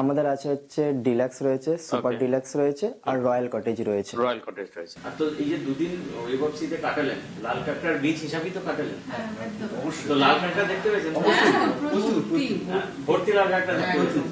আমাদের আছে হচ্ছে ডিলাক্স রয়েছে সুপার ডিলাক্স রয়েছে আর রয়্যাল কটেজ রয়েছে। রয়্যাল কটেজ রয়েছে। আর তো এই যে দুদিন ওয়েব সিতে কাটালেন লাল কাঁকড়ার বীজ হিসাবেই তো কাটালেন? তো লাল কাঁকড়া দেখতে পেয়েছেন? হ্যাঁ, ভর্তি লাল কাঁকড়া দেখতে পেয়েছেন?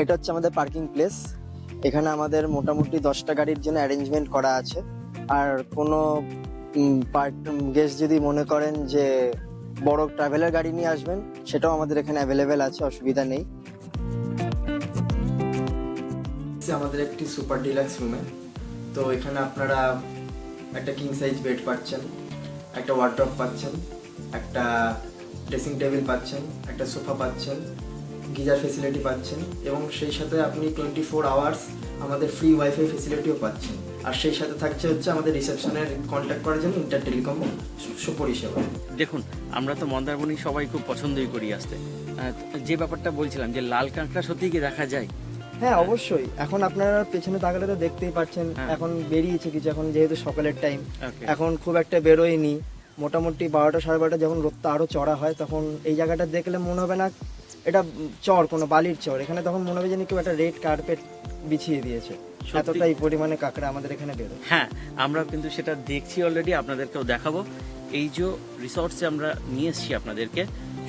এটা হচ্ছে আমাদের পার্কিং প্লেস। এখানে আমাদের মোটামুটি দশটা গাড়ির জন্য অ্যারেঞ্জমেন্ট করা আছে। আর কোনো গেস্ট যদি মনে করেন যে বড় ট্রাভেলার গাড়ি নিয়ে আসবেন, সেটাও আমাদের এখানে অ্যাভেলেবেল আছে, অসুবিধা নেই। আমাদের একটি সুপার ডিলাক্স রুমে তো এখানে আপনারা একটা কিং সাইজ বেড পাচ্ছেন, একটা ওয়ার্ড্রপ পাচ্ছেন, একটা ড্রেসিং টেবিল পাচ্ছেন, একটা সোফা পাচ্ছেন গিজার ফেসিলিটি পাচ্ছেন এবং সেই সাথে আপনি টোয়েন্টি ফোর আওয়ার্স আমাদের ফ্রি ওয়াইফাই ফেসিলিটিও পাচ্ছেন। আর সেই সাথে থাকছে হচ্ছে আমাদের রিসেপশনের কন্ট্যাক্ট করার জন্য ইন্টার টেলিকম পরিষেবা দেখুন আমরা তো মন্দারমণি সবাই খুব পছন্দই করি আসতে। যে ব্যাপারটা বলছিলাম যে লাল কাঁকড়া সত্যি কি দেখা যায়? হ্যাঁ অবশ্যই। এখন আপনারা পেছনে তাকালে তো দেখতেই পাচ্ছেন হ্যাঁ। এখন বেরিয়েছে কিছু এখন যেহেতু সকালের টাইম এখন খুব একটা বেরোয়নি। মোটামুটি বারোটা সাড়ে বারোটা যখন রোদটা আরও চড়া হয় তখন এই জায়গাটা দেখলে মনে হবে না এটা চর কোনো বালির চর। এখানে তখন মনে হবে যেন কেউ একটা রেড কার্পেট বিছিয়ে দিয়েছে? এতটাই পরিমাণে কাঁকড়া আমাদের এখানে বেরোয় হ্যাঁ আমরা কিন্তু সেটা দেখছি অলরেডি আপনাদেরকেও দেখাবো। এই যে রিসর্টসে আমরা নিয়ে এসেছি আপনাদেরকে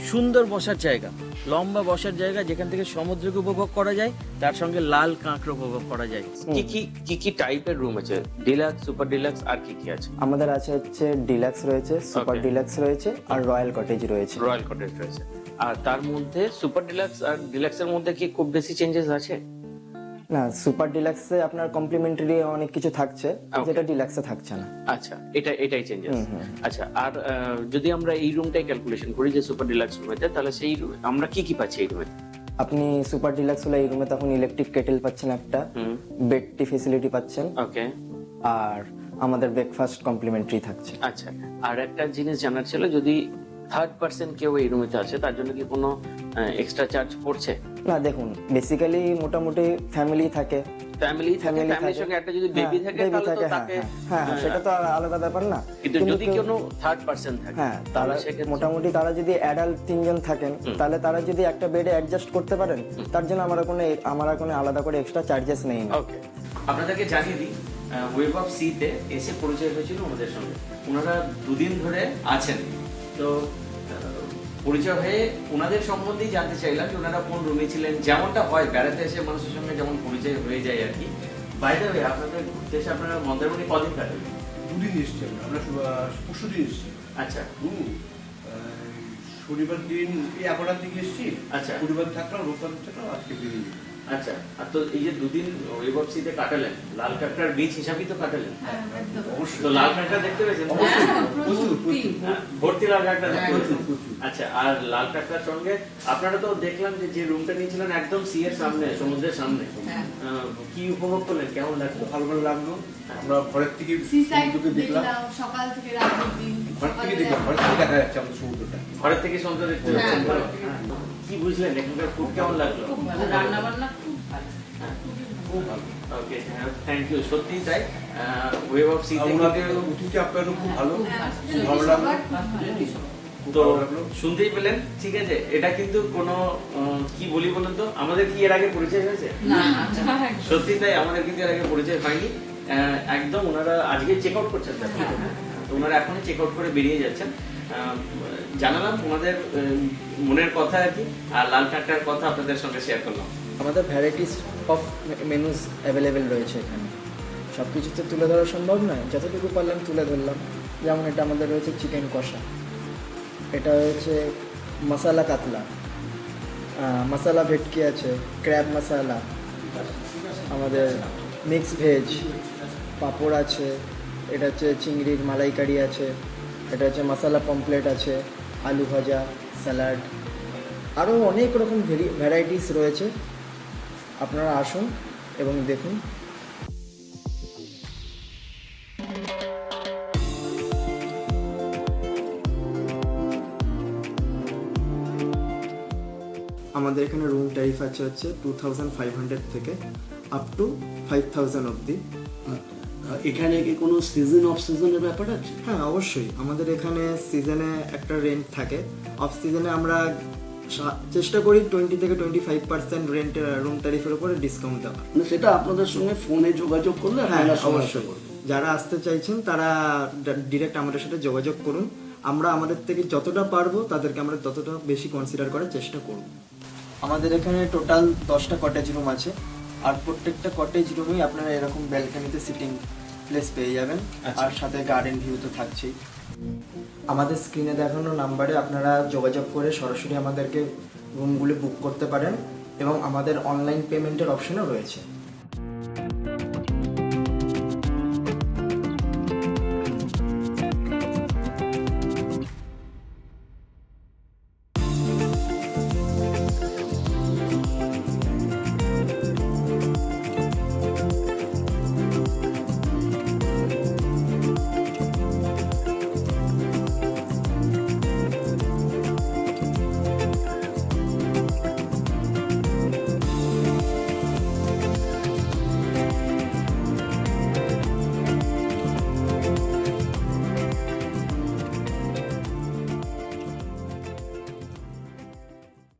সুন্দর বসার জায়গা। লম্বা বসার জায়গা যেখান থেকে সমুদ্রকে উপভোগ করা যায় তার সঙ্গে লাল কাঁকড়া উপভোগ করা যায়। কি কি কি কি টাইপের রুম আছে? ডিলাক্স সুপার ডিলাক্স আর কি কি আছে? আমাদের আছে হচ্ছে ডিলাক্স রয়েছে সুপার ডিলাক্স রয়েছে আর রয়্যাল কটেজ রয়েছে। রয়্যাল কটেজ রয়েছে। আর তার মধ্যে সুপার ডিলাক্স আর ডিলাক্সের মধ্যে কি খুব বেশি চেঞ্জেস আছে? না সুপার ডিলাক্সে আপনার কমপ্লিমেন্টারি অনেক কিছু থাকছে. যেটা ডিলাক্সে থাকছে না। আচ্ছা এটা এটাই চেঞ্জেস। আচ্ছা আর যদি আমরা এই রুমটাই ক্যালকুলেশন করি যে সুপার ডিলাক্স রুমেতে তাহলে সেই আমরা কি কি পাচ্ছি এই রুমে আপনি সুপার ডিলাক্স হলে এই রুমে তখন ইলেকট্রিক কেটেল পাচ্ছেন একটা বেড টি ফেসিলিটি পাচ্ছেন। ওকে আর আমাদের ব্রেকফাস্ট কমপ্লিমেন্টারি থাকছে। আচ্ছা আর একটা জিনিস জানার ছিল যদি থার্ড পার্সন কেউ এই রুমেতে আছে তার জন্য কি কোনো এক্সট্রা চার্জ পড়ছে? না দেখুন বেসিক্যালি মোটামুটি ফ্যামিলি থাকে। ফ্যামিলি থাকে ফ্যামিলির সঙ্গে একটা যদি বেবি হ্যাঁ, থাকে তাহলে তো হ্যাঁ, তাকে হ্যাঁ, হ্যাঁ, সেটা তো আলাদা ব্যাপার না। কিন্তু যদি কোনো থার্ড পার্সন থাকে হ্যাঁ তারা মোটামুটি তারা যদি অ্যাডাল্ট তিনজন থাকেন তাহলে তারা যদি একটা বেডে অ্যাডজাস্ট করতে পারেন তার জন্য আমরা কোনো আমরা কোনো আলাদা করে এক্সট্রা চার্জেস নেই। ওকে আপনাদেরকে জানিয়ে দিই ওয়েব অফ সিতে এসে পরিচয় হয়েছিল ওনাদের সঙ্গে। ওনারা দুদিন ধরে আছেন। তো পরিচয় হয়ে ওনাদের সম্বন্ধেই জানতে চাইলাম যে ওনারা কোন রুমে ছিলেন যেমনটা হয় বেড়াতে এসে মানুষের সঙ্গে যেমন পরিচয় হয়ে যায় আর কি। বাইরে হয়ে আপনাদের ঘুরতে এসে আপনারা মন্দারমণি কদিন কাটাবেন দুদিন এসছি আমরা পরশু দিন এসছি। আচ্ছা। হুম শনিবার দিন এই এগারোটার দিকে এসছি। আচ্ছা। শনিবার থাকলাম রোববার থাকলাম আজকে বেরিয়ে গেলাম। আচ্ছা আর তো এই যে দুদিন ওয়েব কাটালেন লাল কাঁকড়ার বীজ হিসাবেই তো কাটালেন। তো লাল কাঁকড়া দেখতে পেয়েছেন? অবশ্যই প্রচুর প্রচুর হ্যাঁ, ভর্তি লাল কাঁকড়া দেখতে প্রচুর পেয়েছেন। প্রচুর আচ্ছা আর লাল কাঁকড়ার সঙ্গে আপনারা তো দেখলাম যে যে রুমটা নিয়েছিলেন একদম সি এর সামনে সমুদ্রের সামনে। হ্যাঁ। আহ, কি উপভোগ করলেন? কেমন লাগল? ভালো ভালো লাগল? আমরা ঘরের থেকে দেখলাম। সকাল থেকে রাত অবধি ঘর থেকে দেখলাম। ঘর থেকে দেখা যাচ্ছে আমাদের সমুদ্রটা। ঘরের থেকে সমুদ্র দেখতে হ্যাঁ, পাচ্ছেন ভালো? হ্যাঁ। কি বুঝলেন? এখানকার ফুড কেমন লাগল? খুব ভালো। রান্না বান্না খুব ভালো। ওকে থ্যাংক ইউ সত্যি তাই। ওয়েব অফ সি অতিথি খুব ভালো। হ্যাঁ, ভালো লাগল। তো শুনতেই পেলেন ঠিক আছে? এটা কিন্তু কোনো কি বলি বলুন তো? আমাদের কি এর আগে পরিচয় হয়েছে? সত্যি তাই আমাদের কিন্তু এর আগে পরিচয় হয়নি। আহ, একদম ওনারা আজকে চেক আউট করছেন। এখন? তো ওনারা এখনই চেক আউট করে বেরিয়ে যাচ্ছেন। জানালাম তোমাদের মনের কথা আর কি, আর লাল কাঁকড়ার কথা আপনাদের সঙ্গে শেয়ার করলাম। আমাদের ভ্যারাইটিস অফ মেনুস অ্যাভেলেবেল রয়েছে এখানে। সব কিছু তো তুলে ধরা সম্ভব নয়, যতটুকু পারলাম তুলে ধরলাম। যেমন এটা আমাদের রয়েছে চিকেন কষা। এটা হচ্ছে মশালা কাতলা মশালা ভেটকি আছে ক্র্যাব মশালা আমাদের মিক্স ভেজ পাঁপড় আছে। এটা হচ্ছে চিংড়ির মালাইকারি আছে, এটা হচ্ছে মশালা পমপ্লেট আছে, আলু ভাজা, স্যালাড, আরও অনেক রকম ভ্যারাইটিস রয়েছে। আপনারা আসুন এবং দেখুন। আমাদের এখানে রুম ট্যারিফ আছে হচ্ছে টু থাউজেন্ড ফাইভ হান্ড্রেড থেকে আপ টু ফাইভ থাউজেন্ড অবধি। এখানে কি কোনো সিজন অফ সিজনের ব্যাপার আছে? হ্যাঁ অবশ্যই। আমাদের এখানে সিজনে একটা রেন্ট থাকে। অফ সিজনে আমরা চেষ্টা করি টোয়েন্টি থেকে টোয়েন্টি ফাইভ পার্সেন্ট রেন্টের রুম ট্যারিফের উপরে ডিসকাউন্ট দেওয়া মানে সেটা আপনাদের সঙ্গে ফোনে যোগাযোগ করলে হ্যাঁ অবশ্যই। যারা আসতে চাইছেন তারা ডিরেক্ট আমাদের সাথে যোগাযোগ করুন। আমরা আমাদের থেকে যতটা পারব তাদেরকে আমরা ততটা বেশি কনসিডার করার চেষ্টা করব। আমাদের এখানে টোটাল দশটা কটেজ রুম আছে। আর প্রত্যেকটা কটেজ রুমেই আপনারা এরকম ব্যালকানিতে সিটিং প্লেস পেয়ে যাবেন। আর সাথে গার্ডেন ভিউ তো থাকছেই। আমাদের স্ক্রিনে দেখানো নাম্বারে আপনারা যোগাযোগ করে সরাসরি আমাদেরকে রুমগুলি বুক করতে পারেন এবং আমাদের অনলাইন পেমেন্টের অপশনও রয়েছে।